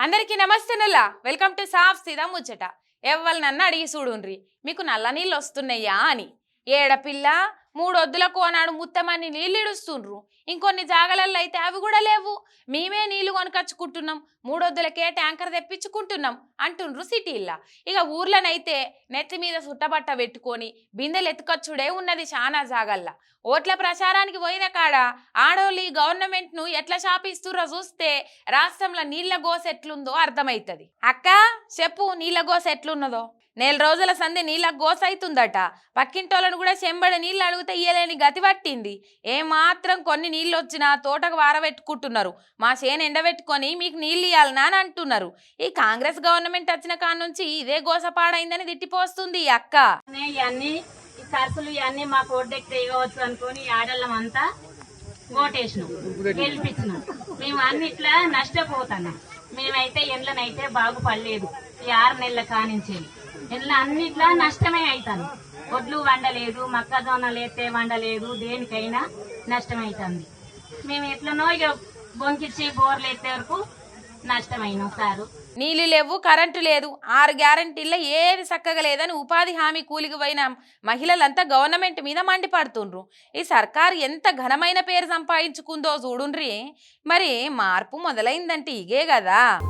అందరికీ నమస్తే నల్ల. వెల్కమ్ టు సాఫ్ సీదా ముచ్చట. ఎవరినన్నా అడిగి చూడుండ్రి. మీకు నల్ల నీళ్ళు వస్తున్నాయా అని. ఏడపిల్ల మూడొద్దులకు అన్నాడు ముత్తమని నీళ్ళు ఇడుస్తుండ్రు ఇంకొన్ని జాగలల్లో అయితే అవి కూడా లేవు. మేమే నీళ్ళు కొనుకొచ్చుకుంటున్నాం. మూడొద్దులకే ట్యాంకర్ తెప్పించుకుంటున్నాం అంటుండ్రు సిటీల్లో. ఇక ఊర్లనైతే నెత్తి మీద సుట్టబట్ట పెట్టుకొని బిందెలు ఎత్తుకొచ్చుడే ఉన్నది చాలా జాగల్లా. ఓట్ల ప్రచారానికి పోయిన కాడ ఆడోళ్ళు ఈ గవర్నమెంట్ను ఎట్లా షాపిస్తుర్రో చూస్తే రాష్ట్రంలో నీళ్ళ గోస ఎట్లుందో అర్థమవుతుంది అక్క చెప్పు నీళ్ళ గోస ఎట్లున్నదో. నెల రోజుల సంధి నీళ్ళ గోస అవుతుందట పక్కింటోళ్ళను కూడా చెంబడి నీళ్ళు అడిగితే ఇయ్యలేని గతి పట్టింది. ఏమాత్రం కొన్ని నీళ్ళు వచ్చినా తోటకు వారబెట్టుకుంటున్నారు. మా చేను ఎండబెట్టుకొని మీకు నీళ్ళు ఇవ్వాలనా అని అంటున్నారు. ఈ కాంగ్రెస్ గవర్నమెంట్ వచ్చిన కాడ నుంచి ఇదే గోస పాడైందని తిట్టిపోస్తుంది ఈ అక్క. ఇవన్నీ ఈ సరుకులు ఇవన్నీ మాకు ఒడ్డెక్కి తెగవచ్చు అనుకుని ఆడళ్ళం అంతా ఓటేసినాం గెలిపించినాం. మేము అన్నిట్లా నష్టపోతున్నాం మేమైతే ఎండ్లనైతే బాగుపడలేదు. ఈ ఆరు నెలల కానించి ఎండ్ల అన్నిట్లా నష్టమే అవుతాను ఒడ్లు వండలేదు మొక్కజొన్నలు ఎత్తే వండలేదు దేనికైనా నష్టమవుతుంది మేము ఎట్లనో ఇక బొంకిచ్చి బోర్లు ఎత్తే వరకు నష్టమైనాం సారు. నీళ్ళు లేవు కరెంటు లేదు ఆరు గ్యారంటీల్లో ఏది చక్కగా లేదని ఉపాధి హామీ కూలికి పోయిన మహిళలంతా గవర్నమెంట్ మీద మండిపడుతుండ్రు. ఈ సర్కారు ఎంత ఘనమైన పేరు సంపాదించుకుందో చూడుండ్రి. మరి మార్పు మొదలైందంటే ఇగే కదా.